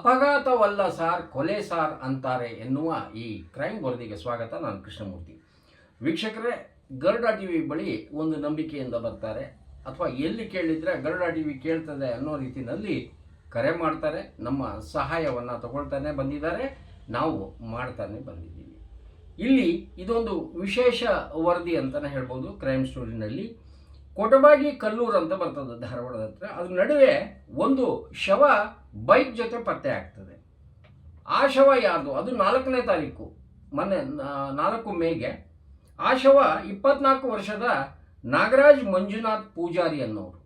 ಅಪಘಾತವಲ್ಲ sir, ಕೊಲೆ sir ಅಂತಾರೆ ಎನ್ನುವ ಈ ಕ್ರೈಮ್ ವರದಿಗೆ ಸ್ವಾಗತ. ನಾನು ಕೃಷ್ಣಮೂರ್ತಿ. ವೀಕ್ಷಕರೇ, ಗರುಡ ಟಿ ವಿ ಬಳಿ ಒಂದು ನಂಬಿಕೆಯಿಂದ ಬರ್ತಾರೆ. ಅಥವಾ ಎಲ್ಲಿ ಕೇಳಿದರೆ ಗರುಡ ಟಿ ವಿ ಕೇಳ್ತದೆ ಅನ್ನೋ ರೀತಿಯಲ್ಲಿ ಕರೆ ಮಾಡ್ತಾರೆ. ನಮ್ಮ ಸಹಾಯವನ್ನು ತಗೊಳ್ತಾನೆ ಬಂದಿದ್ದಾರೆ. ನಾವು ಮಾಡ್ತಾನೆ ಬಂದಿದ್ದೀವಿ. ಇಲ್ಲಿ ಇದೊಂದು ವಿಶೇಷ ವರದಿ ಅಂತಲೇ ಹೇಳ್ಬೋದು ಕ್ರೈಮ್ ಸ್ಟೋರಿನಲ್ಲಿ. ಕೊಟಬಾಗಿ ಕಲ್ಲೂರು ಅಂತ ಬರ್ತದೆ ಧಾರವಾಡದ ಹತ್ರ. ಅದ್ರ ನಡುವೆ ಒಂದು ಶವ ಬೈಕ್ ಜೊತೆ ಪತ್ತೆ ಆಗ್ತದೆ. ಆ ಶವ ಯಾರ್ದು? ಅದು ನಾಲ್ಕನೇ ತಾರೀಕು, ಮೊನ್ನೆ ನಾಲ್ಕು ಮೇಗೆ. ಆ ಶವ ಇಪ್ಪತ್ನಾಲ್ಕು ವರ್ಷದ ನಾಗರಾಜ್ ಮಂಜುನಾಥ್ ಪೂಜಾರಿ ಅನ್ನೋರು.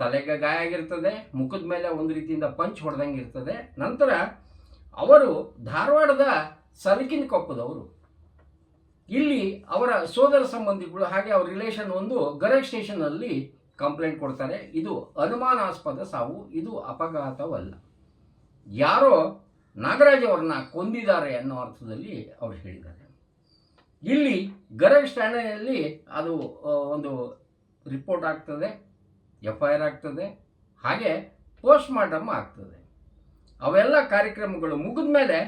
ತಲೆಗೆ ಗಾಯ ಆಗಿರ್ತದೆ, ಮುಖದ ಮೇಲೆ ಒಂದು ರೀತಿಯಿಂದ ಪಂಚ್ ಹೊಡೆದಂಗೆ ಇರ್ತದೆ. ನಂತರ ಅವರು ಧಾರವಾಡದ ಸರಕಿನ ಕೊಪ್ಪದವರು. ಇಲ್ಲಿ ಅವರ ಸೋದರ ಸಂಬಂಧಿಗಳು, ಹಾಗೆ ಅವ್ರ ರಿಲೇಷನ್ ಒಂದು ಗರಗ್ ಸ್ಟೇಷನ್ನಲ್ಲಿ ಕಂಪ್ಲೇಂಟ್ ಕೊಡ್ತಾರೆ. ಇದು ಅನುಮಾನಾಸ್ಪದ ಸಾವು, ಇದು ಅಪಘಾತವಲ್ಲ. ಯಾರೋ ನಾಗರಾಜ್ ಅವರನ್ನ ಕೊಂದಿದ್ದಾರೆ ಅನ್ನೋ ಅರ್ಥದಲ್ಲಿ ಅವರು ಹೇಳಿದ್ದಾರೆ. ಇಲ್ಲಿ ಗರಗ್ ಠಾಣೆಯಲ್ಲಿ ಅದು ಒಂದು ರಿಪೋರ್ಟ್ ಆಗ್ತದೆ ಎಫ್ ಐ ಆರ್ ಆಗ್ತದೆ, ಹಾಗೆ ಪೋಸ್ಟ್ ಮಾರ್ಟಮ್ ಆಗ್ತದೆ. ಅವೆಲ್ಲ ಕಾರ್ಯಕ್ರಮಗಳು ಮುಗಿದ ಮೇಲೆ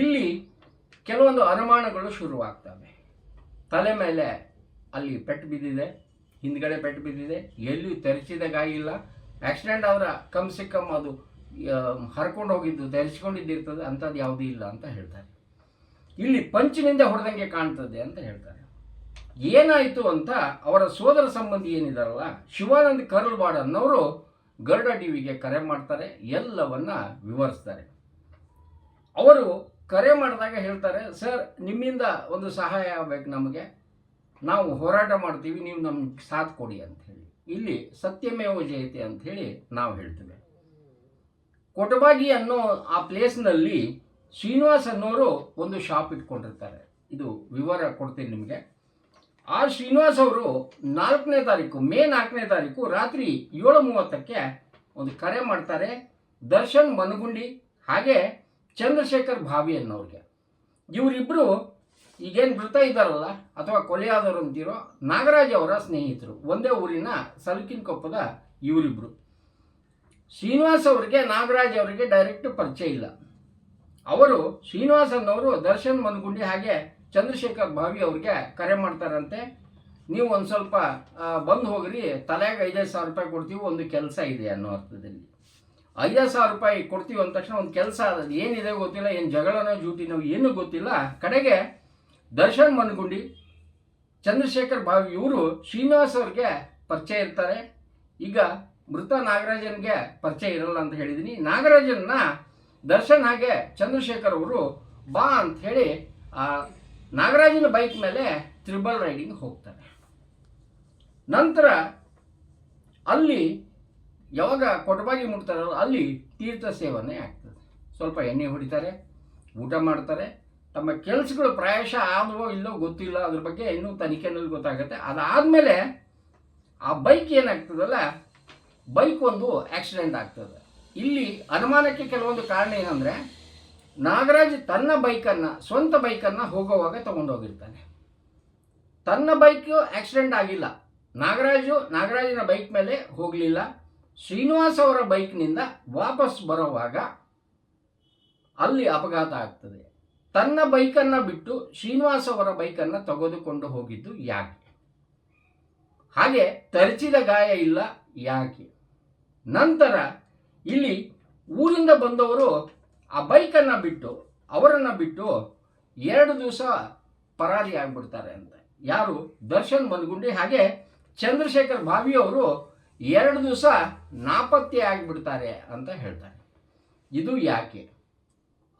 ಇಲ್ಲಿ ಕೆಲವೊಂದು ಅನುಮಾನಗಳು ಶುರುವಾಗ್ತವೆ. ತಲೆ ಮೇಲೆ ಅಲ್ಲಿ ಪೆಟ್ಟು ಬಿದ್ದಿದೆ. ಹಿಂದ್ಗಡೆ ಪೆಟ್ಟು ಬಿದ್ದಿದೆ. ಎಲ್ಲಿಯೂ ತೆರೆಸಿದ ಗಾಯ ಇಲ್ಲ. ಆಕ್ಸಿಡೆಂಟ್ ಅವರ ಕಮ್ ಸೆ ಕಮ್ ಅದು ಹರ್ಕೊಂಡು ಹೋಗಿದ್ದು, ತೆರೆಸ್ಕೊಂಡಿದ್ದಿರ್ತದೆ ಅಂಥದ್ದು ಯಾವುದೂ ಇಲ್ಲ ಅಂತ ಹೇಳ್ತಾರೆ. ಇಲ್ಲಿ ಪಂಚಿನಿಂದ ಹೊಡೆದಂಗೆ ಕಾಣ್ತದೆ ಅಂತ ಹೇಳ್ತಾರೆ. ಏನಾಯಿತು ಅಂತ ಅವರ ಸೋದರ ಸಂಬಂಧಿ ಏನಿದಾರಲ್ಲ, ಶಿವಾನಂದ್ ಕರ್ಲ್ಬಾಡ್ ಅನ್ನೋರು ಗರುಡ ಟಿವಿಗೆ ಕರೆ ಮಾಡ್ತಾರೆ, ಎಲ್ಲವನ್ನ ವಿವರಿಸ್ತಾರೆ. ಅವರು ಕರೆ ಮಾಡಿದಾಗ ಹೇಳ್ತಾರೆ, ಸರ್, ನಿಮ್ಮಿಂದ ಒಂದು ಸಹಾಯ ಆಗಬೇಕು ನಮಗೆ. ನಾವು ಹೋರಾಟ ಮಾಡ್ತೀವಿ, ನೀವು ನಮ್ಗೆ ಸಾಥ್ ಕೊಡಿ ಅಂತ ಹೇಳಿ ಇಲ್ಲಿ ಸತ್ಯಮೇವ ಜಯತೆ ಅಂತ ಹೇಳಿ ನಾವು ಹೇಳ್ತೇವೆ. ಕೊಟಬಾಗಿ ಅನ್ನೋ ಆ ಪ್ಲೇಸ್ನಲ್ಲಿ ಶ್ರೀನಿವಾಸ್ ಅನ್ನೋರು ಒಂದು ಶಾಪ್ ಇಟ್ಕೊಂಡಿರ್ತಾರೆ. ಇದು ವಿವರ ಕೊಡ್ತೀನಿ ನಿಮಗೆ. ಆ ಶ್ರೀನಿವಾಸ್ ಅವರು ನಾಲ್ಕನೇ ತಾರೀಕು, ಮೇ ನಾಲ್ಕನೇ ತಾರೀಕು ರಾತ್ರಿ ಏಳು ಮೂವತ್ತಕ್ಕೆ ಒಂದು ಕರೆ ಮಾಡ್ತಾರೆ ದರ್ಶನ್ ಮನಗುಂಡಿ, ಹಾಗೆ ಚಂದ್ರಶೇಖರ್ ಭಾವಿ ಅನ್ನೋರಿಗೆ. ಇವರಿಬ್ಬರು ಈಗೇನು ಬರ್ತಾ ಇದ್ದಾರಲ್ಲ, ಅಥವಾ ಕೊಲೆಯಾದವರು ಅಂತೀರೋ, ನಾಗರಾಜ್ ಅವರ ಸ್ನೇಹಿತರು, ಒಂದೇ ಊರಿನ ಸಲುಕಿನಕೊಪ್ಪದ ಇವರಿಬ್ಬರು ಶ್ರೀನಿವಾಸ್ ಅವರಿಗೆ, ನಾಗರಾಜ್ ಅವರಿಗೆ ಡೈರೆಕ್ಟ್ ಪರಿಚಯ ಇಲ್ಲ. ಅವರು ಶ್ರೀನಿವಾಸ್ ಅನ್ನೋರು ದರ್ಶನ್ ಮನ್ಗುಂಡಿ ಹಾಗೆ ಚಂದ್ರಶೇಖರ್ ಭಾವಿ ಅವ್ರಿಗೆ ಕರೆ ಮಾಡ್ತಾರಂತೆ. ನೀವು ಒಂದು ಸ್ವಲ್ಪ ಬಂದು ಹೋಗ್ರಿ ತಲೆಗೆ ಐದೈದು ಸಾವಿರ ರೂಪಾಯಿ ಕೊಡ್ತೀವಿ, ಒಂದು ಕೆಲಸ ಇದೆ ಅನ್ನೋ ಅರ್ಥದಲ್ಲಿ. ಐದು ಸಾವಿರ ರೂಪಾಯಿ ಕೊಡ್ತೀವಿ ಅಂದ ತಕ್ಷಣ ಒಂದು ಕೆಲಸ ಏನಿದೆ ಗೊತ್ತಿಲ್ಲ, ಏನು ಜಗಳನೋ, ಜೂಟಿನೋ, ಏನೂ ಗೊತ್ತಿಲ್ಲ. ಕಡೆಗೆ ದರ್ಶನ್ ಮನಗುಂಡಿ, ಚಂದ್ರಶೇಖರ್ ಭಾವಿ ಇವರು ಶ್ರೀನಿವಾಸ್ ಅವ್ರಿಗೆ ಪರಿಚಯ ಇರ್ತಾರೆ. ಈಗ ಮೃತ ನಾಗರಾಜನ್ಗೆ ಪರಿಚಯ ಇರಲ್ಲ ಅಂತ ಹೇಳಿದ್ದೀನಿ ನಾಗರಾಜನ್ನ ದರ್ಶನ್ ಹಾಗೆ ಚಂದ್ರಶೇಖರ್ ಅವರು ಬಾ ಅಂತ ಹೇಳಿ, ಆ, ನಾಗರಾಜನ ಬೈಕ್ ಮೇಲೆ ತ್ರಿಬಲ್ ರೈಡಿಂಗ್ ಹೋಗ್ತಾರೆ. ನಂತರ ಅಲ್ಲಿ ಯಾವಾಗ ಕೊಟಬಾಗಿ ಮುಟ್ತಾರೋ ಅಲ್ಲಿ ತೀರ್ಥ ಸೇವನೆ ಆಗ್ತದೆ. ಸ್ವಲ್ಪ ಎಣ್ಣೆ ಹೊಡಿತಾರೆ, ಊಟ ಮಾಡ್ತಾರೆ. ತಮ್ಮ ಕೆಲಸಗಳು ಪ್ರಾಯಶಃ ಆದವೋ ಇಲ್ಲೋ ಗೊತ್ತಿಲ್ಲ, ಅದ್ರ ಬಗ್ಗೆ ಇನ್ನೂ ತನಿಖೆನಲ್ಲಿ ಗೊತ್ತಾಗುತ್ತೆ. ಅದಾದಮೇಲೆ ಆ ಬೈಕ್ ಏನಾಗ್ತದಲ್ಲ, ಬೈಕ್ ಒಂದು ಆಕ್ಸಿಡೆಂಟ್ ಆಗ್ತದೆ. ಇಲ್ಲಿ ಅನುಮಾನಕ್ಕೆ ಕೆಲವೊಂದು ಕಾರಣ ಏನಂದರೆ, ನಾಗರಾಜ್ ತನ್ನ ಬೈಕನ್ನು, ಸ್ವಂತ ಬೈಕನ್ನು ಹೋಗುವಾಗ ತಗೊಂಡೋಗಿರ್ತಾನೆ. ತನ್ನ ಬೈಕ್ ಆಕ್ಸಿಡೆಂಟ್ ಆಗಿಲ್ಲ. ನಾಗರಾಜು ನಾಗರಾಜನ ಬೈಕ್ ಮೇಲೆ ಹೋಗಲಿಲ್ಲ. ಶ್ರೀನಿವಾಸ್ ಅವರ ಬೈಕ್ನಿಂದ ವಾಪಸ್ ಬರೋವಾಗ ಅಲ್ಲಿ ಅಪಘಾತ ಆಗ್ತದೆ. ತನ್ನ ಬೈಕನ್ನು ಬಿಟ್ಟು ಶ್ರೀನಿವಾಸ್ ಅವರ ಬೈಕನ್ನು ತೆಗೆದುಕೊಂಡು ಹೋಗಿದ್ದು ಯಾಕೆ? ಹಾಗೆ ತರಚಿದ ಗಾಯ ಇಲ್ಲ ಯಾಕೆ? ನಂತರ ಇಲ್ಲಿ ಊರಿಂದ ಬಂದವರು ಆ ಬೈಕನ್ನು ಬಿಟ್ಟು, ಅವರನ್ನು ಬಿಟ್ಟು ಎರಡು ದಿವಸ ಪರಾರಿ ಆಗಿಬಿಡ್ತಾರೆ ಅಂತ. ಯಾರು? ದರ್ಶನ್ ಮಲ್ಗುಂಡಿ ಹಾಗೆ ಚಂದ್ರಶೇಖರ್ ಭಾವಿ ಅವರು ಎರಡು ದಿವಸ ನಾಪತ್ತೆ ಆಗಿಬಿಡ್ತಾರೆ ಅಂತ ಹೇಳ್ತಾರೆ. ಇದು ಯಾಕೆ?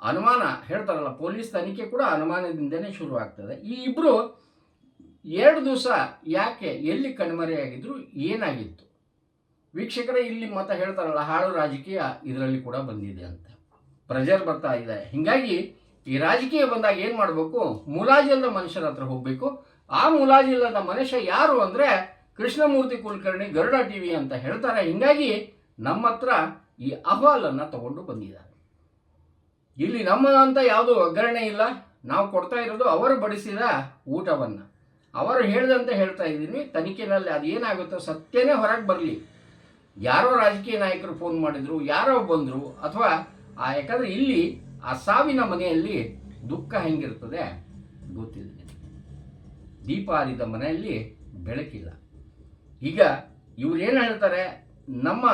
ಅನುಮಾನ ಹೇಳ್ತಾರಲ್ಲ, ಪೊಲೀಸ್ ತನಿಖೆ ಕೂಡ ಅನುಮಾನದಿಂದನೇ ಶುರುವಾಗ್ತದೆ. ಈ ಇಬ್ಬರು ಎರಡು ದಿವಸ ಯಾಕೆ ಎಲ್ಲಿ ಕಣ್ಮರೆಯಾಗಿದ್ರು ಏನಾಗಿತ್ತು? ವೀಕ್ಷಕರೇ, ಇಲ್ಲಿ ಮತ ಹೇಳ್ತಾರಲ್ಲ, ಹಾಳು ರಾಜಕೀಯ ಇದರಲ್ಲಿ ಕೂಡ ಬಂದಿದೆ ಅಂತ. ಪ್ರೆಜರ್ ಬರ್ತಾ ಇದೆ. ಹೀಗಾಗಿ ಈ ರಾಜಕೀಯ ಬಂದಾಗ ಏನು ಮಾಡಬೇಕು? ಮುಲಾಜಿಲ್ಲದ ಮನುಷ್ಯರ ಹತ್ರ ಹೋಗಬೇಕು. ಆ ಮುಲಾಜಿಲ್ಲದ ಮನುಷ್ಯ ಯಾರು ಅಂದರೆ ಕೃಷ್ಣಮೂರ್ತಿ ಕುಲಕರ್ಣಿ ಗರುಡ ಟಿ ವಿ ಅಂತ ಹೇಳ್ತಾರೆ. ಹೀಗಾಗಿ ನಮ್ಮ ಹತ್ರ ಈ ಅಹವಾಲನ್ನು ತಗೊಂಡು ಬಂದಿದ್ದಾರೆ. ಇಲ್ಲಿ ನಮ್ಮದಂತ ಯಾವುದು ಒಗ್ಗರಣೆ ಇಲ್ಲ. ನಾವು ಕೊಡ್ತಾ ಇರೋದು ಅವರು ಬಡಿಸಿದ ಊಟವನ್ನು. ಅವರು ಹೇಳ್ದಂತೆ ಹೇಳ್ತಾ ಇದ್ದೀನಿ, ತನಿಖೆನಲ್ಲಿ ಅದೇನಾಗುತ್ತೋ ಸತ್ಯನೇ ಹೊರಗೆ ಬರಲಿ. ಯಾರೋ ರಾಜಕೀಯ ನಾಯಕರು ಫೋನ್ ಮಾಡಿದ್ರು, ಯಾರೋ ಬಂದರು, ಅಥವಾ ಆ ಯಾಕಂದ್ರೆ ಇಲ್ಲಿ ಆ ಸಾವಿನ ಮನೆಯಲ್ಲಿ ದುಃಖ ಹೆಂಗಿರ್ತದೆ ಗೊತ್ತಿಲ್ಲ ದೀಪ ಆರಿದ ಮನೆಯಲ್ಲಿ ಬೆಳಕಿಲ್ಲ. ಈಗ ಇವ್ರು ಏನು ಹೇಳ್ತಾರೆ, ನಮ್ಮ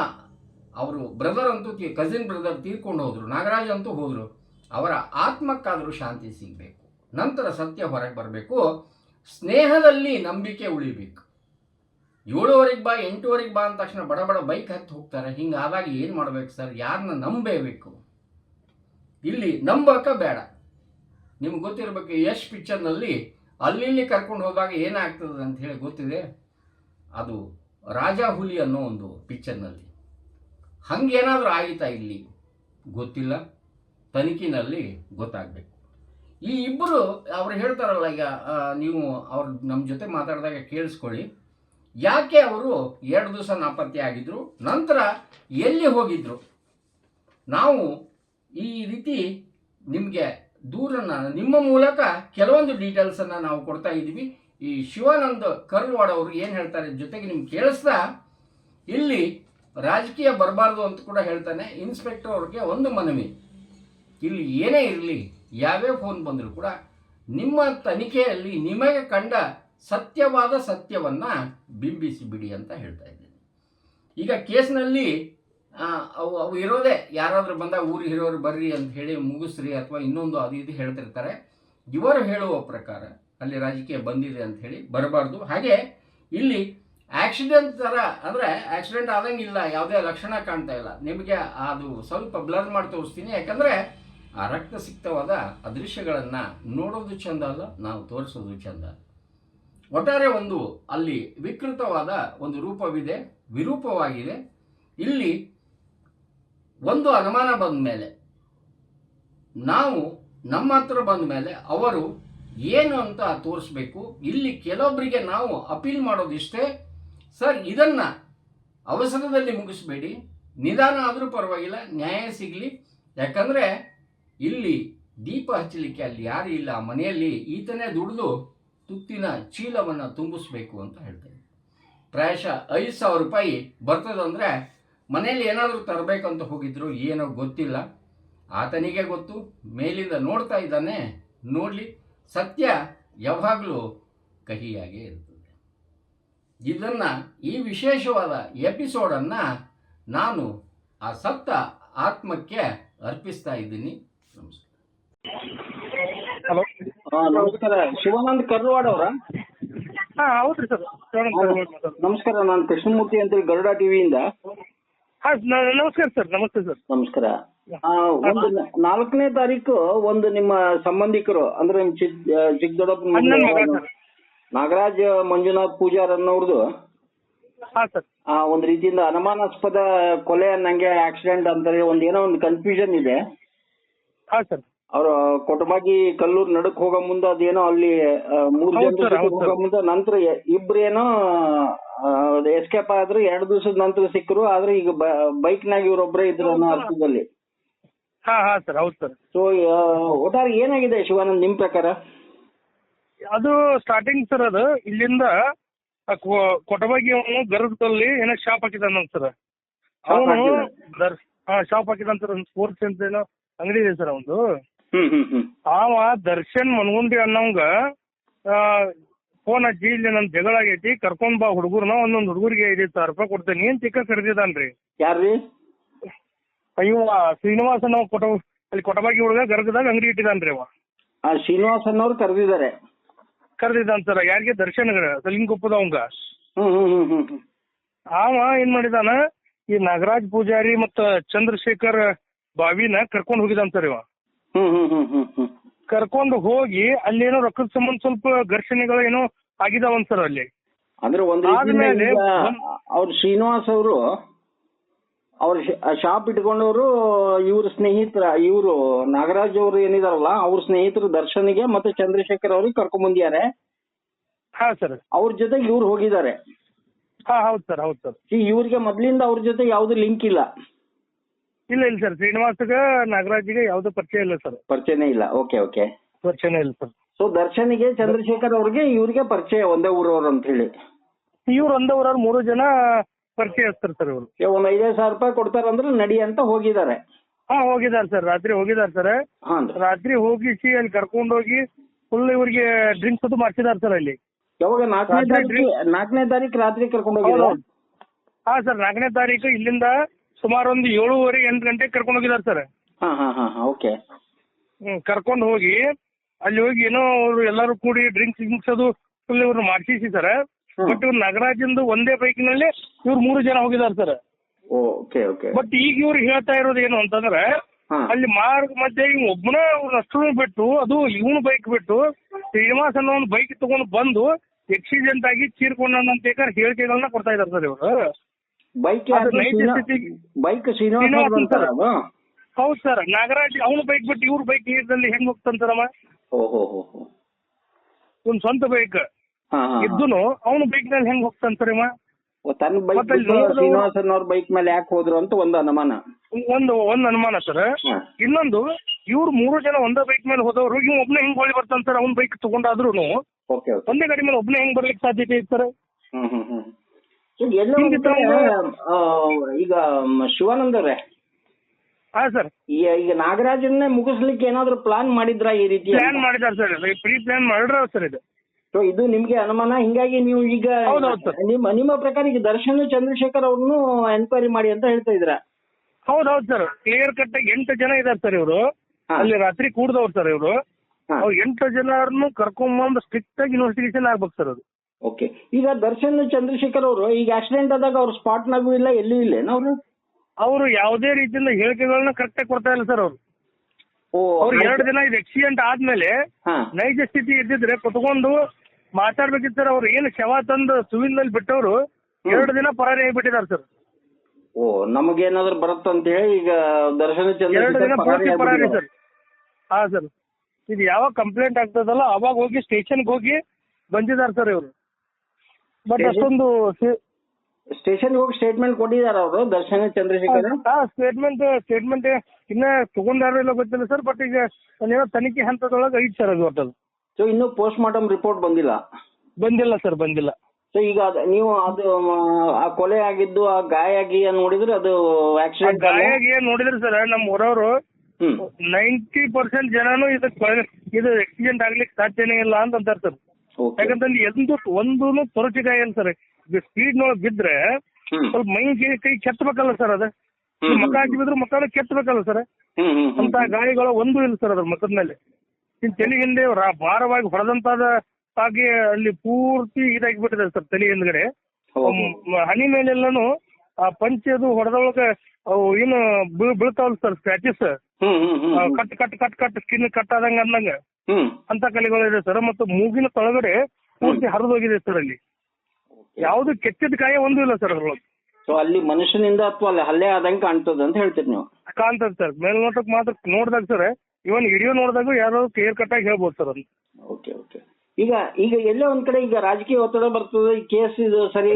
ಅವರು ಬ್ರದರ್ ಅಂತೂ ಕಸಿನ್ ಬ್ರದರ್ ತೀರ್ಕೊಂಡು ಹೋದರು, ನಾಗರಾಜ್ ಅಂತೂ ಹೋದರು. ಅವರ ಆತ್ಮಕ್ಕಾದರೂ ಶಾಂತಿ ಸಿಗಬೇಕು. ನಂತರ ಸತ್ಯ ಹೊರಗೆ ಬರಬೇಕು. ಸ್ನೇಹದಲ್ಲಿ ನಂಬಿಕೆ ಉಳಿಬೇಕು. ಏಳುವರೆಗೆ ಬಾ, ಎಂಟುವರೆಗೆ ಬಾ ಅಂದ ತಕ್ಷಣ ಬಡ ಬಡ ಬೈಕ್ ಹತ್ತಿ ಹೋಗ್ತಾರೆ. ಹಿಂಗಾದಾಗ ಏನು ಮಾಡಬೇಕು ಸರ್? ಯಾರನ್ನ ನಂಬೇಬೇಕು? ಇಲ್ಲಿ ನಂಬಕ ಬೇಡ. ನಿಮ್ಗೆ ಗೊತ್ತಿರಬೇಕು, ಯಶ್ ಪಿಕ್ಚರ್ನಲ್ಲಿ ಅಲ್ಲಿ ಇಲ್ಲಿ ಕರ್ಕೊಂಡು ಹೋದಾಗ ಏನಾಗ್ತದೆ ಅಂತ ಹೇಳಿ ಗೊತ್ತಿದೆ? ಅದು ರಾಜ ಹುಲಿ ಅನ್ನೋ ಒಂದು ಪಿಕ್ಚರ್ನಲ್ಲಿ ಹಂಗೇನಾದರೂ ಆಯಿತಾ ಇಲ್ಲಿ? ಗೊತ್ತಿಲ್ಲ. ತನಿಖಿನಲ್ಲಿ ಗೊತ್ತಾಗಬೇಕು. ಈ ಇಬ್ಬರು ಅವ್ರು ಹೇಳ್ತಾರಲ್ಲ ಈಗ ನೀವು ಅವ್ರು ನಮ್ಮ ಜೊತೆ ಮಾತಾಡಿದಾಗ ಕೇಳಿಸ್ಕೊಳ್ಳಿ. ಯಾಕೆ ಅವರು ಎರಡು ದಿವಸ ನಾಪತ್ತೆ ಆಗಿದ್ರು, ನಂತರ ಎಲ್ಲಿ ಹೋಗಿದ್ರು? ನಾವು ಈ ರೀತಿ ನಿಮಗೆ ದೂರನ್ನ, ನಿಮ್ಮ ಮೂಲಕ ಕೆಲವೊಂದು ಡೀಟೇಲ್ಸನ್ನು ನಾವು ಕೊಡ್ತಾ ಇದ್ದೀವಿ ಈ ಶಿವಾನಂದ್ ಕರ್ಲ್ವಾಡ್ ಅವರು ಏನು ಹೇಳ್ತಾರೆ ಜೊತೆಗೆ ನಿಮ್ಗೆ ಕೇಳಿಸ್ತಾ? ಇಲ್ಲಿ ರಾಜಕೀಯ ಬರಬಾರ್ದು ಅಂತ ಕೂಡ ಹೇಳ್ತಾನೆ. ಇನ್ಸ್ಪೆಕ್ಟರ್ ಅವ್ರಿಗೆ ಒಂದು ಮನವಿ. ಇಲ್ಲಿ ಏನೇ ಇರಲಿ ಯಾವ್ಯಾವ ಫೋನ್ ಬಂದರೂ ಕೂಡ ನಿಮ್ಮ ತನಿಖೆಯಲ್ಲಿ ನಿಮಗೆ ಕಂಡ ಸತ್ಯವಾದ ಸತ್ಯವನ್ನು ಬಿಂಬಿಸಿ ಬಿಡಿ ಅಂತ ಹೇಳ್ತಾ ಇದ್ದೀನಿ. ಈಗ ಕೇಸ್ನಲ್ಲಿ ಅವು ಅವು ಇರೋದೇ, ಯಾರಾದರೂ ಬಂದಾಗ ಊರಿಗೆ ಇರೋರು ಬರ್ರಿ ಅಂತ ಹೇಳಿ ಮುಗಿಸ್ರಿ ಅಥವಾ ಇನ್ನೊಂದು ಅದು ಇದು ಹೇಳ್ತಿರ್ತಾರೆ. ಇವರು ಹೇಳುವ ಪ್ರಕಾರ ಅಲ್ಲಿ ರಾಜಕೀಯ ಬಂದಿದೆ ಅಂತ ಹೇಳಿ ಬರಬಾರ್ದು. ಹಾಗೆ ಇಲ್ಲಿ ಆಕ್ಸಿಡೆಂಟ್ ಥರ ಅಂದರೆ ಆಕ್ಸಿಡೆಂಟ್ ಆದಂಗಿಲ್ಲ, ಯಾವುದೇ ಲಕ್ಷಣ ಕಾಣ್ತಾ ಇಲ್ಲ. ನಿಮಗೆ ಅದು ಸ್ವಲ್ಪ ಬ್ಲರ್ ಮಾಡಿ ತೋರಿಸ್ತೀನಿ. ಯಾಕಂದರೆ ಆ ರಕ್ತ ಸಿಕ್ತವಾದ ಆ ದೃಶ್ಯಗಳನ್ನು ನೋಡೋದು ಚಂದ ಅಲ್ಲ, ನಾವು ತೋರಿಸೋದು ಚಂದ. ಒಟ್ಟಾರೆ ಒಂದು ಅಲ್ಲಿ ವಿಕೃತವಾದ ಒಂದು ರೂಪವಿದೆ, ವಿರೂಪವಾಗಿದೆ. ಇಲ್ಲಿ ಒಂದು ಅನುಮಾನ ಬಂದ ಮೇಲೆ, ನಾವು ನಮ್ಮ ಹತ್ರ ಬಂದ ಮೇಲೆ ಅವರು ಏನು ಅಂತ ತೋರಿಸ್ಬೇಕು. ಇಲ್ಲಿ ಕೆಲವೊಬ್ಬರಿಗೆ ನಾವು ಅಪೀಲ್ ಮಾಡೋದಿಷ್ಟೇ ಸರ್, ಇದನ್ನು ಅವಸರದಲ್ಲಿ ಮುಗಿಸ್ಬೇಡಿ. ನಿಧಾನ ಆದರೂ ಪರವಾಗಿಲ್ಲ, ನ್ಯಾಯ ಸಿಗಲಿ. ಯಾಕಂದರೆ ಇಲ್ಲಿ ದೀಪ ಹಚ್ಚಲಿಕ್ಕೆ ಅಲ್ಲಿ ಯಾರು ಇಲ್ಲ. ಮನೆಯಲ್ಲಿ ಈತನೇ ದುಡಿದು ತುತ್ತಿನ ಚೀಲವನ್ನು ತುಂಬಿಸ್ಬೇಕು ಅಂತ ಹೇಳ್ತಾರೆ. ಪ್ರಾಯಶಃ ಐದು ಸಾವಿರ ರೂಪಾಯಿ ಬರ್ತದಂದರೆ ಮನೆಯಲ್ಲಿ ಏನಾದರೂ ತರಬೇಕಂತ ಹೋಗಿದ್ರು ಏನೋ ಗೊತ್ತಿಲ್ಲ. ಆತನಿಗೆ ಗೊತ್ತು. ಮೇಲಿಂದ ನೋಡ್ತಾ ಇದ್ದಾನೆ. ನೋಡಲಿ, ಸತ್ಯ ಯಾವಾಗಲೂ ಕಹಿಯಾಗೇ ಇರ್ತದೆ. ಇದನ್ನು ಈ ವಿಶೇಷವಾದ ಎಪಿಸೋಡನ್ನು ನಾನು ಆ ಸತ್ತ ಆತ್ಮಕ್ಕೆ ಅರ್ಪಿಸ್ತಾ ಇದ್ದೀನಿ. ನಮಸ್ಕಾರ ಹಲೋ ಹಾ, ನಮಸ್ಕಾರ. ಶಿವಾನಂದ್ ಕರ್ವಾಡ್ ಅವರ? ಹಾ ಹೌದ್ರಿ ಸರ್. ನಮಸ್ಕಾರ. ನಾನು ಕೃಷ್ಣಮೂರ್ತಿ ಅಂತ ಗರುಡ ಟಿವಿಯಿಂದ ಹಾಂ ನಮಸ್ಕಾರ ಸರ್. ನಮಸ್ತೆ ಸರ್. ನಮಸ್ಕಾರ. ಆ, ಒಂದು ನ- ನಾಲ್ಕನೇ ತಾರೀಕು ಒಂದು ನಿಮ್ಮ ಸಂಬಂಧಿಕರು ಅಂದ್ರೆ ನಿಮ್ ಚಿಕ್ ಚಿಕ್ಕದೊಡ್ಡಪ್ಪ ಅಣ್ಣನ ಮಗ ಸರ್. ನಾಗರಾಜ್ ಮಂಜುನಾಥ್ ಪೂಜಾರ್ ಅನ್ನೋರ್ದು ಹಾಂ ಸರ್. ಆ, ಒಂದ್ ರೀತಿಯಿಂದ ಅನುಮಾನಾಸ್ಪದ ಕೊಲೆ ಅನ್ನಂಗೆ ಆಕ್ಸಿಡೆಂಟ್ ಅಂತ ಒಂದ್ ಏನೋ ಒಂದು ಕನ್ಫ್ಯೂಷನ್ ಇದೆ. ಹಾಂ ಸರ್. ಅವ್ರ ಕೊಟಬಾಗಿ ಕಲ್ಲೂರ್ ನಡಕ್ ಹೋಗೋ ಮುಂದ ಅದೇನೋ ಅಲ್ಲಿ ಮೂರು ಹೌದ್ ಜನ sir, ಹೌದ್ ಹೋಗೋ sir. ಮುಂದೆ ನಂತರ ಇಬ್ರೇನೋ ಎಸ್ಕೇಪ್ ಆದ್ರು ಎರಡ್ ದಿವಸದ ನಂತರ ಸಿಕ್ಕರು ಆದ್ರೆ ಈಗ ಬೈಕ್ ನಾಗ ಇವ್ರೊಬ್ರೇ ಇದ್ರು ಅನ್ನೋ ಅರ್ಥದಲ್ಲಿ. ಹಾ ಹಾ ಸರ್ ಹೌದು ಸರ್. ಸೊ ಒಟ್ಟಾರೆ ಏನಾಗಿದೆ ಶಿವಾನಂದ್ ನಿಮ್ ಪ್ರಕಾರ? ಅದು ಸ್ಟಾರ್ಟಿಂಗ್ ಸರ್ ಅದು. ಇಲ್ಲಿಂದ ಆ ಕೊ- ಕೊಟಬಾಗಿ ಅವನು ಗರ್ಭದಲ್ಲಿ ಏನೋ ಶಾಪ್ ಹಾಕಿದ್ದಾನ ಸರ್. Shop ಅವನು ಹಾಂ ಶಾಪ್ ಹಾಕಿದಾನ ಸರ್ ಒಂದು ಸ್ಪೋರ್ಟ್ಸ್ ಅಂತ ಏನೋ ಅಂಗಡಿ ಇದೆ ಸರ್ ಅವನದು ಹ್ಮ್ ಹ್ಮ್ ಹ್ಮ್. ಅವ ದರ್ಶನ್ ಮನಗುಂಡಿ ಅನ್ನೋಂಗ ಫೋನ್ ಹಚ್ಚಿ ಇಲ್ಲಿ ನನ್ ಜಗಳ ಆಗೈತಿ ಕರ್ಕೊಂಡ್ ಬಾ ಹುಡುಗರ್ನ ಒಂದೊಂದ್ ಹುಡುಗರಿಗೆ ಐದೈದು ಸಾವಿರ ರೂಪಾಯಿ ಕೊಡ್ತೇನೆ ಏನ್ ಚಿಕ್ಕ ಕರೆದಿದ್ದಾನ್ರಿ ಯಾರ್ರಿ? ಇವ ಶ್ರೀನಿವಾಸ ನಾವು ಕೊಟ ಅಲ್ಲಿ ಕೊಟಬಾಗಿ ಹುಡುಗ ಗರ್ಗದಾಗ ಅಂಗಡಿ ಇಟ್ಟಿದ್ದಾನ್ರಿ ಅವ. ಆ ಶ್ರೀನಿವಾಸ್ ಅನ್ನೋರು ಕರೆದಿದ್ದಾರೆ. ಕರೆದಿದ್ದಾನ ಸರ್ ಯಾರಿಗೆ? ದರ್ಶನ್ ಸಲಿಂಗುಪ್ಪದ ಅವಂಗ. ಅವ ಏನ್ ಮಾಡಿದಾನ ಈ ನಾಗರಾಜ್ ಪೂಜಾರಿ ಮತ್ತ ಚಂದ್ರಶೇಖರ್ ಬಾವಿನ ಕರ್ಕೊಂಡ್ ಹೋಗಿದಾನ್ ಸರ್ ಇವ. ಹ್ಮ್ ಹ್ಮ್ ಹ್ಮ್ ಹ್ಮ್ ಹ್ಮ್. ಕರ್ಕೊಂಡು ಹೋಗಿ ಅಲ್ಲೇನೋ ರೊಕ್ಕದ ಸಂಬಂಧ ಸ್ವಲ್ಪ ಘರ್ಷಣೆಗಳು ಏನೋ ಆಗಿದಾವಂತ ಸರ್ ಅಲ್ಲಿ. ಅಂದ್ರೆ ಒಂದ್ ಆದ್ಮೇಲೆ ಅವ್ರ ಶ್ರೀನಿವಾಸ್ ಅವರು ಅವ್ರ ಶಾಪ್ ಇಟ್ಕೊಂಡವರು ಇವ್ರ ಸ್ನೇಹಿತರ ಇವರು ನಾಗರಾಜ್ ಅವರು ಏನಿದಾರಲ್ಲ ಅವ್ರ ಸ್ನೇಹಿತರು ದರ್ಶನ್ಗೆ ಮತ್ತೆ ಚಂದ್ರಶೇಖರ್ ಅವ್ರಿಗೆ ಕರ್ಕೊಂಡ್ ಬಂದಿದ್ದಾರೆ. ಹಾ ಸರ್. ಅವ್ರ ಜೊತೆ ಇವ್ರು ಹೋಗಿದ್ದಾರೆ. ಹಾ ಹೌದ್ ಸರ್ ಹೌದ್ ಸರ್. ಈ ಇವ್ರಿಗೆ ಮೊದ್ಲಿಂದ ಅವ್ರ ಜೊತೆ ಯಾವ್ದು ಲಿಂಕ್ ಇಲ್ಲ. ಇಲ್ಲ ಇಲ್ಲ ಸರ್. ಶ್ರೀನಿವಾಸ್ಗ ನಾಗರಾಜ್ಗೆ ಯಾವ್ದು ಪರಿಚಯ ಇಲ್ಲ ಸರ್. ಪರಿಚಯನೇ ಇಲ್ಲ. Okay okay. ಪರಿಚಯನೇ ಇಲ್ಲ ಸರ್. ಸೊ ದರ್ಶನ್ಗೆ ಚಂದ್ರಶೇಖರ್ ಅವ್ರಿಗೆ ಇವ್ರಿಗೆ ಪರಿಚಯ ಒಂದೇ ಊರವ್ರು ಅಂತ ಹೇಳಿ. ಇವ್ರು ಒಂದೇ ಊರವ್ರು ಮೂರು ಜನ ಪರಿಚಯ ಸರ್ ಇವರು. ಏ, ಒಂದ್ ಐದೈದು ಸಾವಿರ ರೂಪಾಯಿ ಕೊಡ್ತಾರಂದ್ರೆ ನಡಿ ಅಂತ ಹೋಗಿದ್ದಾರೆ. ಹಾ ಹೋಗಿದ್ದಾರೆ ಸರ್. ರಾತ್ರಿ ಹೋಗಿದ್ದಾರೆ ಸರ್. ಹಾನ್ ರಾತ್ರಿ ಹೋಗಿಸಿ ಅಲ್ಲಿ ಕರ್ಕೊಂಡು ಹೋಗಿ ಫುಲ್ ಇವ್ರಿಗೆ ಡ್ರಿಂಕ್ಸ್ ಅದು ಮಾಡ್ಸಿದಾರೆ ಸರ್ ಅಲ್ಲಿ. ಯಾವಾಗ ನಾಲ್ಕನೇ ರಾತ್ರಿ ತಾರೀಕು ನಾಲ್ಕನೇ ತಾರೀಕು ರಾತ್ರಿ ಕರ್ಕೊಂಡು ಹೋಗಿದ್ದಾರೆ ಹಾ ಸರ್. ನಾಲ್ಕನೇ ತಾರೀಕು ಇಲ್ಲಿಂದ ಸುಮಾರು ಒಂದು ಏಳುವರೆ ಎಂಟು ಗಂಟೆಗೆ ಕರ್ಕೊಂಡು ಹೋಗಿದ್ದಾರೆ ಸರ್. ಹಾ ಹಾ ಹಾ ಹಾ ಓಕೆ. ಹ್ಮ್ ಕರ್ಕೊಂಡು ಹೋಗಿ ಅಲ್ಲಿ ಹೋಗಿ ಏನೋ ಅವರು ಎಲ್ಲರೂ ಕೂಡಿ ಡ್ರಿಂಕ್ಸ್ ಗಿಂಕ್ಸ್ ಅದು ಫುಲ್ ಇವ್ರು ಮಾಡಿಸಿ ಸರ್. ಬಟ್ ಇವ್ರು ನಗರಾಜಿಂದು ಒಂದೇ ಬೈಕ್ನಲ್ಲಿ ಇವ್ರು ಮೂರು ಜನ ಹೋಗಿದ್ದಾರೆ ಸರ್. Okay okay. ಬಟ್ ಈಗ ಇವ್ರು ಹೇಳ್ತಾ ಇರೋದು ಏನು ಅಂತಂದ್ರೆ ಅಲ್ಲಿ ಮಾರ್ಗ ಮಧ್ಯೆ ಒಬ್ಬನ ಅಷ್ಟು ಬಿಟ್ಟು ಅದು ಇವನು ಬೈಕ್ ಬಿಟ್ಟು ಶ್ರೀನಿವಾಸ್ ಅನ್ನೋ ಒಂದು ಬೈಕ್ ತಗೊಂಡು ಬಂದು ಎಕ್ಸಿಡೆಂಟ್ ಆಗಿ ಚೀರ್ಕೊಂಡ ಹೇಳಿಕೆಗಳನ್ನ ಕೊಡ್ತಾ ಇದಾರೆ ಸರ್ ಇವರು. Bike bike Srinivasa. ಅದು ಹೌದು ಸರ್ ನಾಗರಾಜ್ ಅವನು ಬೈಕ್ ಬಿಟ್ಟು ಇವ್ರ ಬೈಕ್ ನೀರಿನಲ್ಲಿ ಹೆಂಗ್ ಹೋಗ್ತಂತಾರಮ್ಮ? ಓಹೋ ಒಂದ್ ಸ್ವಂತ ಬೈಕ್ ಇದ್ದುನು ಅವನು ಬೈಕ್ನಲ್ಲಿ ಹೆಂಗ್ ಹೋಗ್ತಂತಾರಮ್ಮ? ತನ್ನ ಬೈಕ್ ಶ್ರೀನಿವಾಸನ್ ಅವ್ರ ಬೈಕ್ ಮೇಲೆ ಯಾಕೆ ಹೋದ್ರು ಅಂತ ಒಂದು ಅನುಮಾನ. ಒಂದು ಒಂದ್ ಅನುಮಾನ ಸರ್ ಇನ್ನೊಂದು ಇವ್ರು ಮೂರು ಜನ ಒಂದೇ ಬೈಕ್ ಮೇಲೆ ಹೋದವರು ಇವ್ ಒಬ್ನೇ ಹೆಂಗ್ ಹೋಗಿ ಬರ್ತಂತಾರ ಸರ್ ಅವ್ನ ಬೈಕ್ ತಗೊಂಡಾದ್ರು ಒಂದೇ ಗಾಡಿ ಮೇಲೆ ಒಬ್ನೇ ಹೆಂಗ್ ಬರ್ಲಿಕ್ಕೆ ಸಾಧ್ಯತೆ ಐತೆ ಸರ್ ಹ್ಮ್ ಹ್ಮ್ ಹ್ಮ್. ಈಗ ಶಿವಾನಂದ್ ಅವ್ರೆ. ಹಾ ಸರ್. ಈಗ ನಾಗರಾಜನ್ನೇ ಮುಗಿಸ್ಲಿಕ್ಕೆ ಏನಾದ್ರು ಪ್ಲಾನ್ ಮಾಡಿದ್ರ ಈ ರೀತಿ ಪ್ಲಾನ್ ಮಾಡಿದಾರೆ ಸರ್ ಪ್ರೀ ಪ್ಲಾನ್ ಮಾಡ್ರ ಸರ್ ಇದು. ಸೊ ಇದು ನಿಮ್ಗೆ ಅನುಮಾನ? ಹಿಂಗಾಗಿ ನೀವು ಈಗ ಹೌದೌದು ಸರ್. ನಿಮ್ಮ ನಿಮ್ಮ ಪ್ರಕಾರ ಈಗ ದರ್ಶನ್ ಚಂದ್ರಶೇಖರ್ ಅವ್ರನ್ನು ಎನ್ಕ್ವೈರಿ ಮಾಡಿ ಅಂತ ಹೇಳ್ತಾ ಇದ್ರ ಹೌದ್ ಹೌದು ಸರ್. ಕ್ಲಿಯರ್ ಕಟ್ ಎಂಟು ಜನ ಇದಾರೆ ಸರ್ ಇವರು. ಅಲ್ಲಿ ರಾತ್ರಿ ಕೂಡ್ದವ್ರು ಸರ್ ಇವರು. ಎಂಟು ಅವ್ರು ಎಂಟು ಜನರನ್ನು ಕರ್ಕೊಂಬಂದು ಸ್ಟ್ರಿಕ್ಟ್ ಆಗಿ ಇನ್ವೆಸ್ಟಿಗೇಷನ್ ಆಗ್ಬೇಕು ಸರ್ ಅದು. ಓಕೆ ಈಗ ದರ್ಶನ್ ಚಂದ್ರಶೇಖರ್ ಅವರು ಈಗ ಆಕ್ಸಿಡೆಂಟ್ ಆದಾಗ ಅವ್ರ ಸ್ಪಾಟ್ ನಾಗೂ ಇಲ್ಲ ಎಲ್ಲೂ ಇಲ್ಲೇನ ಅವರು? ಅವರು ಯಾವುದೇ ರೀತಿಯಿಂದ ಹೇಳಿಕೆಗಳನ್ನ ಕರೆಕ್ಟ್ ಆಗಿ ಕೊಡ್ತಾ ಇಲ್ಲ ಸರ್ ಅವರು. ಅವ್ರು ಎರಡು ದಿನ ಇದು ಆಕ್ಸಿಡೆಂಟ್ ಆದ್ಮೇಲೆ ನೈಜ ಸ್ಥಿತಿ ಇದ್ದಿದ್ರೆ ಕುತ್ಕೊಂಡು ಮಾತಾಡ್ಬೇಕಿತ್ತು ಸರ್ ಅವ್ರು. ಏನು ಶವ ತಂದು ಸುವಿನಲ್ಲಿ ಬಿಟ್ಟವರು ಎರಡು ದಿನ ಪರಾರಿ ಆಗಿಬಿಟ್ಟಿದ್ದಾರೆ ಸರ್ ಓ ನಮಗೇನಾದ್ರು ಬರುತ್ತಂತ ಹೇಳಿ ಈಗ ದರ್ಶನ್ ಎರಡು ದಿನ ಪೂರ್ತಿ ಪರಾರಿ ಪರಾರಿ ಸರ್ ಹಾ ಸರ್ ಇದು ಯಾವಾಗ ಕಂಪ್ಲೇಂಟ್ ಆಗ್ತದಲ್ಲ ಅವಾಗ ಹೋಗಿ ಸ್ಟೇಷನ್ಗೆ ಹೋಗಿ ಬಂದಿದ್ದಾರೆ ಸರ್ ಇವರು. ಬಟ್? ಅಷ್ಟೊಂದು ಸ್ಟೇಷನ್ ಹೋಗಿ ಸ್ಟೇಟ್ಮೆಂಟ್ ಕೊಟ್ಟಿದ್ದಾರೆ ಅವರು ದರ್ಶನ ಚಂದ್ರಶೇಖರ್. ಸ್ಟೇಟ್ಮೆಂಟ್ ಸ್ಟೇಟ್ಮೆಂಟ್ ಇನ್ನ ತಗೊಂಡಾರೋ ಇಲ್ಲ ಗೊತ್ತಿಲ್ಲ ಸರ್ ಬಟ್ ಈಗ ಏನೋ ತನಿಖೆ ಹಂತದೊಳಗೆ ಐತಿ ಸರ್ ಅದು. ಒಟ್ಟದು ಸೊ ಇನ್ನೂ ಪೋಸ್ಟ್ ಮಾರ್ಟಮ್ ರಿಪೋರ್ಟ್ ಬಂದಿಲ್ಲ? ಬಂದಿಲ್ಲ ಸರ್ ಬಂದಿಲ್ಲ. ಸೊ ಈಗ ಅದ್ ನೀವು ಅದು ಆ ಕೊಲೆ ಆಗಿದ್ದು ಆ ಗಾಯ ಆಗಿ ನೋಡಿದ್ರೆ ಅದು ಆಕ್ಸಿಡೆಂಟ್ ಗಾಯಾಗಿ ಏನ್ ನೋಡಿದ್ರೆ ಸರ್ ನಮ್ಮ ಊರವರು ಹ್ಮ್. ನೈಂಟಿ ಪರ್ಸೆಂಟ್ ಜನನು ಇದು ಇದು ಆಕ್ಸಿಡೆಂಟ್ ಆಗ್ಲಿಕ್ಕೆ ಸಾಧ್ಯನೇ ಇಲ್ಲ ಅಂತ ಅಂತಾರೆ ಸರ್ ಓಕೆ ಯಾಕಂತಂದ್ರೆ ಎಂದು ಒಂದೂನು ತೊರಚಿ ಗಾಯ ಇಲ್ಲ ಸರ್ ಸ್ಪೀಡ್ ನೊಳಗ್ ಬಿದ್ರೆ ಸ್ವಲ್ಪ ಮೈ ಕೈ- ಕೈ ಕೆತ್ತಬೇಕಲ್ಲ ಸರ್ ಅದ. ಮಕ್ಕ ಹಾಕಿ ಬಿದ್ರೆ ಮಕ್ಕಳು ಕೆತ್ತಬೇಕಲ್ಲ ಸರ್? ಅಂತ ಗಾಯಗಳು ಒಂದು ಇಲ್ಲ ಸರ್ ಅದ್ರ ಮಕ್ಕದ ಮೇಲೆ ಇನ್ ತಲೆ ಹಿಂದೆ ಭಾರವಾಗಿ ಹೊಡೆದಂತಾದ ಹಾಗೆ ಅಲ್ಲಿ ಪೂರ್ತಿ ಇದಾಗಿ ಬಿಟ್ಟಿದೆ ಸರ್ ತಲೆ ಹಿಂದ್ಗಡೆ. ಹನಿ ಮೇಲೆಲ್ಲಾನು ಆ ಪಂಚಿ ಅದು ಹೊಡೆದೊಳಗ ಅವು ಏನು ಬೀಳ್ತಾವಲ್ ಬೀಳ್ತಾವಲ್ಲ sir scratches. Cut cut cut cut skin cut ಆದಂಗ ಅಂದಂಗ ಅಂತ ಕಲೆಗಳು ಇದೆ ಸರ್. ಮತ್ತು ಮೂಗಿನ ತೊಳಗಡೆ ಪೂರ್ತಿ ಹರಿದೋಗಿದೆ ಸರ್ ಅಲ್ಲಿ. ಯಾವ್ದು ಕೆತ್ತಿದ ಕಾಯ ಒಂದೂ ಇಲ್ಲ ಸರ್ ಅದ್ರೊಳಗೆ. ಸೊ ಅಲ್ಲಿ ಮನುಷ್ಯನಿಂದ ಅಥವಾ ಅಲ್ಲಿ ಹಲ್ಲೆ ಆದಂಗೆ ಕಾಣ್ತದ ಅಂತ ಹೇಳ್ತೀರಿ ನೀವು? ಕಾಣ್ತದ ಸರ್. ಮೇಲ್ನೋಟಕ್ಕೆ ಮಾತ್ರ ನೋಡಿದಾಗ ಸರ್ ಇವನ್ ವಿಡಿಯೋ ನೋಡಿದಾಗ ಯಾರು ಕ್ಲಿಯರ್ ಕಟ್ ಆಗಿ ಹೇಳ್ಬೋದು ಸರ್ ಅದನ್ನ. ಓಕೆ ಓಕೆ ಈಗ ಈಗ ಎಲ್ಲೋ ಒಂದ್ ಕಡೆ ಈಗ ರಾಜಕೀಯ ಒತ್ತಡ ಬರ್ತದೆ ಈ ಕೇಸ್ ಇದು ಸರಿ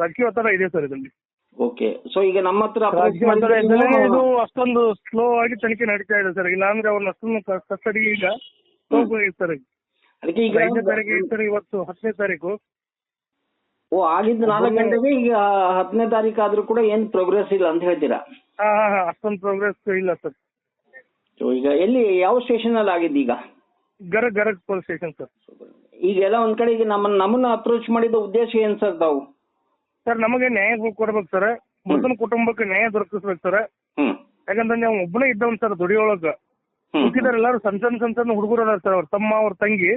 ರಾಜಕೀಯ ಒತ್ತಡ ಇದೆ ಸರ್ ಇದರಲ್ಲಿ. ಓಕೆ. ಸೊ ಈಗ ನಮ್ಮ ಹತ್ರ approach ರಾಜಕೀಯ ಒತ್ತಡ ಇದ್ದರೆ ಇದು ಅಷ್ಟೊಂದು ಸ್ಲೋ ಆಗಿ ತನಿಖೆ ನಡೀತಾ ಇದೆ ಸರ್. ಇಲ್ಲಾಂದ್ರೆ ಅವ್ರನ್ನ ಅಷ್ಟೊಂದು ಕಸ್ಟಡಿ ಈಗ ಸರ್. ಅದಕ್ಕೆ ಈಗ ಐದನೇ ತಾರೀಕು ಸರ್ ಇವತ್ತು ಹತ್ತನೇ ತಾರೀಕು ಓ ಆಗಿದ್ದು ನಾಲ್ಕು ಗಂಟೆಗೆ ಈಗ ಹತ್ತನೇ ತಾರೀಕು ಆದ್ರೂ ಕೂಡ ಏನ್ ಪ್ರೋಗ್ರೆಸ್ ಇಲ್ಲ ಅಂತ ಹೇಳ್ತೀರಾ? ಹಾ ಹಾ ಹಾ ಅಷ್ಟೊಂದು ಪ್ರೋಗ್ರೆಸ್ ಇಲ್ಲ ಸರ್. ಸೊ ಈಗ ಎಲ್ಲಿ ಯಾವ ಸ್ಟೇಷನ್ ಅಲ್ಲಿ ಆಗಿದ್ದು ಈಗ? Garag Garag police station sir. ಈಗೆಲ್ಲ ಒಂದ್ ಕಡೆ ಈಗ ನಮ್ಮನ್ನ ನಮ್ಮನ್ನ ಅಪ್ರೋಚ್ ಮಾಡಿದ ಉದ್ದೇಶ ಏನ್ ಸರ್ ತಾವು? ಸರ್ ನಮಗೆ ನ್ಯಾಯ ಕೊಡ್ಬೇಕು ಸರ್. ಮೃತನ ಕುಟುಂಬಕ್ಕೆ ನ್ಯಾಯ ದೊರಕಿಸ್ಬೇಕು ಸರ್. ಹ್ಮ್. ನಾವು ಅವ್ನು ಒಬ್ಬನೇ ಇದ್ದವನ್ ಸರ್ ದುಡಿಯೊಳಗ. ಹ್ಮ್. ಉಳಿದಾರ ಎಲ್ಲಾರು ಸಣ್ಣ ಸಣ್ಣ ಸಣ್ಣ ಸಣ್ಣ ಹುಡುಗರು ಅದಾರ ಸರ್ ಅವ್ರ. ತಮ್ಮ ಅವ್ರ ತಂಗಿ.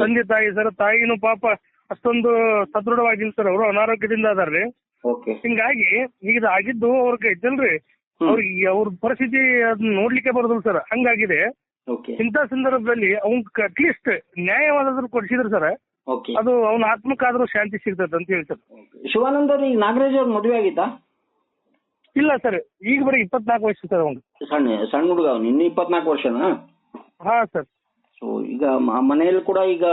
ತಂದೆ ತಾಯಿ ಸರ್. ತಾಯಿನೂ ಪಾಪ ಅಷ್ಟೊಂದು ಸದೃಢವಾಗಿಲ್ಲ ಸರ್ ಅವರು. ಅನಾರೋಗ್ಯದಿಂದ ಅದಾರ್ರಿ. ಹಿಂಗಾಗಿ ಈಗ ಆಗಿದ್ದು ಅವ್ರಿಗೆ ಇದ್ದಲ್ರಿ. ಅವ್ರಿಗೆ ಅವ್ರ ಪರಿಸ್ಥಿತಿ ಅದನ್ನ ನೋಡ್ಲಿಕ್ಕೆ ಬರೋದಿಲ್ಲ ಸರ್. ಹಂಗಾಗಿದೆ. ಇಂಥ ಸಂದರ್ಭದಲ್ಲಿ ಅವ್ನ್ ಅಟ್ಲೀಸ್ಟ್ ನ್ಯಾಯವಾದ್ರು ಕೊಡ್ಸಿದ್ರು ಸರ್. ಓಕೆ ಅದು ಅವನ ಆತ್ಮಕ್ಕಾದ್ರೂ ಶಾಂತಿ ಸಿಗ್ತದೆ ಅಂತ ಹೇಳಿ ಸರ್ ಶಿವಾನಂದ್ ಅವ್ರು ಈಗ ನಾಗರಾಜ್ ಅವ್ರ ಮದುವೆ ಆಗಿತ್ತಾ? ಇಲ್ಲ ಸರ್ ಈಗ ಬರೀ ಇಪ್ಪತ್ನಾಲ್ಕು ವರ್ಷ ಸರ್ ಅವನು. ಸಣ್ಣ ಸಣ್ಣ ಹುಡುಗ ಅವನು ಇನ್ನು ಇಪ್ಪತ್ನಾಲ್ಕು ವರ್ಷನಾ? ಹಾ ಸರ್. ಸೊ ಈಗ ಮ- ಮನೆಯಲ್ಲಿ ಕೂಡ ಈಗ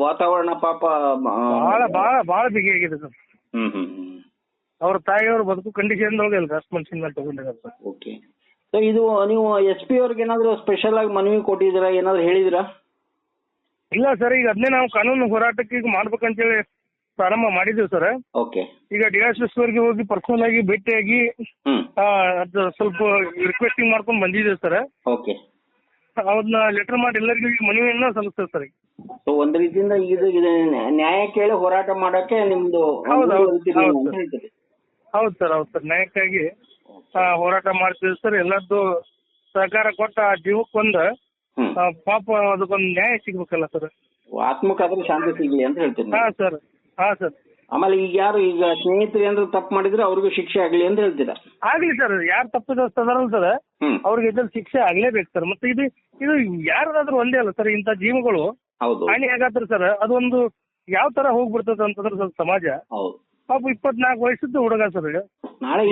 ವಾತಾವರಣ ಪಾಪ ಬಹಳ ಬಹಳ ಬಹಳ ಬಿಗಿ ಆಗಿದೆ ಸರ್. ಹ್ಮ್ ಹ್ಮ್ ಹ್ಮ್. ಅವ್ರ ತಾಯಿಯವರು ಬದುಕು ಕಂಡೀಷನ್ ಒಳಗೆ ಅಷ್ಟು ಮನ್ಸಿನ ಮೇಲೆ ತಗೊಂಡಿದ್ದಾರೆ ಸರ್. ಓಕೆ ಸೊ ಇದು ನೀವು ಎಸ್ ಪಿ ಅವ್ರಿಗೆ ಏನಾದ್ರು ಸ್ಪೆಷಲ್ ಆಗಿ ಮನವಿ ಕೊಟ್ಟಿದ್ದೀರಾ ಏನಾದ್ರು ಹೇಳಿದಿರಾ ಇಲ್ಲ ಸರ್ ಈಗ ಅದನ್ನೇ ನಾವು ಕಾನೂನು ಹೋರಾಟಕ್ಕೆ ಈಗ ಮಾಡ್ಬೇಕಂತೇಳಿ ಪ್ರಾರಂಭ ಮಾಡಿದ್ದೀವಿ ಸರ್. ಓಕೆ. ಈಗ ಡಿ ಅವರಿಗೆ ಹೋಗಿ ಪರ್ಸನಲ್ ಆಗಿ ಭೇಟಿಯಾಗಿ ಹ್ಮ್. ಆ, ಅದು ಸ್ವಲ್ಪ ರಿಕ್ವೆಸ್ಟಿಂಗ್ ಮಾಡ್ಕೊಂಡು ಬಂದಿದ್ದೀವಿ ಸರ್. ಓಕೆ. ಅವ್ರನ್ನ ಲೆಟರ್ ಮಾಡಿ ಎಲ್ಲರಿಗೂ ಈಗ ಮನವಿಯನ್ನ ಸಲ್ಲಿಸ್ತೇವೆ ಸರ್. ಸೊ ಒಂದ್ ರೀತಿಯಿಂದ ಇದು ಇದು ನ್ಯಾಯ ಕೇಳಿ ಹೋರಾಟ ಮಾಡಕ್ಕೆ ನಿಮ್ದು ಹೌದು, ಹೌದು, ಮುಂದುವರಿತೀರಿ ಹೌದು, ಅಂತ ಸರ್. ಹೇಳ್ತೀರಿ. ಹೌದು ಸರ್ ಹೌದು ಸರ್. ನ್ಯಾಯಕ್ಕಾಗಿ ಆ, ಹೋರಾಟ ಮಾಡ್ತೀವಿ ಸರ್. ಎಲ್ಲದ್ದು ಸಹಕಾರ ಕೊಟ್ಟ ಆ ಜೀವಕ್ಕೊಂದು ಪಾಪ ಅದಕ್ಕೊಂದು ನ್ಯಾಯ ಸಿಗ್ಬೇಕಲ್ಲ ಸರ್. ಆತ್ಮಕ್ಕಾದ್ರೂ ಶಾಂತಿ ಸಿಗ್ಲಿ ಅಂತ ಹೇಳ್ತೀನಿ. ಹಾ ಸರ್. ಹಾ ಸರ್. ಆಮೇಲೆ ಈಗ ಯಾರು ಈಗ ಸ್ನೇಹಿತರು ಏನಾದ್ರು ತಪ್ಪು ಮಾಡಿದ್ರೆ ಅವ್ರಿಗೂ ಶಿಕ್ಷೆ ಆಗ್ಲಿ ಅಂತ ಹೇಳ್ತೀರಾ? ಆಗ್ಲಿ ಸರ್ ಯಾರು ತಪ್ಪು ಸರ್ ಅವ್ರಿಗೆ ಇದ್ರಲ್ಲಿ ಶಿಕ್ಷೆ ಆಗ್ಲೇಬೇಕು ಸರ್. ಮತ್ತೆ ಇದು ಇದು ಯಾರಾದ್ರೂ ಒಂದೇ ಅಲ್ಲ ಸರ್ ಇಂಥ ಜೀವಗಳು ಹೌದು. ಹಾನಿ ಆಗತ್ರ ಸರ್ ಅದೊಂದು ಯಾವ ತರ ಹೋಗ್ಬಿಡ್ತದ ಅಂತಂದ್ರೆ ಸ್ವಲ್ಪ ಸಮಾಜ. ಹೌದು. ಪಾಪ ಇಪ್ಪತ್ನಾಲ್ಕು ವಯಸ್ಸದ್ದು ಹುಡುಗ ಸರ್ ನಾಳೆ.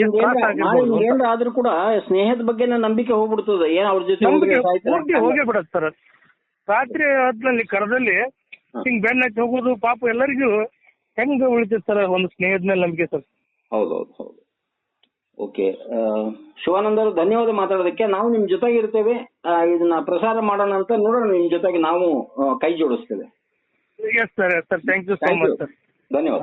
ಆದ್ರೂ ಕೂಡ ಸ್ನೇಹದ ಬಗ್ಗೆ ನಂಬಿಕೆ ಹೋಗ್ಬಿಡ್ತದ. ಏನ್ ಅವ್ರ ಜೊತೆ ನಂಬಿಕೆ ಸಾಯ್ತಾರೆ ಪೂರ್ತಿ. ಹೋಗೇ ಬಿಡತ್ ಸರ್. ರಾತ್ರಿ ಹೊತ್ತಿನಲ್ಲಿ ಕರದಲ್ಲಿ ಹಿಂಗ್ ಬೆನ್ನ ಹಚ್ಚಿ ಹೋಗೋದು ಪಾಪ ಎಲ್ಲರಿಗೂ ಹೆಂಗ್ ಉಳಿತೈತೆ ಸರ್ ಒಂದು ಸ್ನೇಹದ ಮೇಲೆ ನಂಬಿಕೆ ಸರ್? ಹೌದೌದು ಹೌದು. ಓಕೆ ಶಿವಾನಂದ ಅವರು ಧನ್ಯವಾದ ಮಾತಾಡೋದಕ್ಕೆ. ನಾವು ನಿಮ್ ಜೊತೆಗೆ ಇರ್ತೇವೆ. ಆ, ಇದನ್ನ ಪ್ರಸಾರ ಮಾಡೋಣ ಅಂತ ನೋಡೋಣ. ನಿಮ್ ಜೊತೆಗೆ ನಾವು ಆ, ಕೈ ಜೋಡಿಸ್ತೇವೆ. Yes sir yes sir thank you so Thank you. Much sir ಧನ್ಯವಾದ.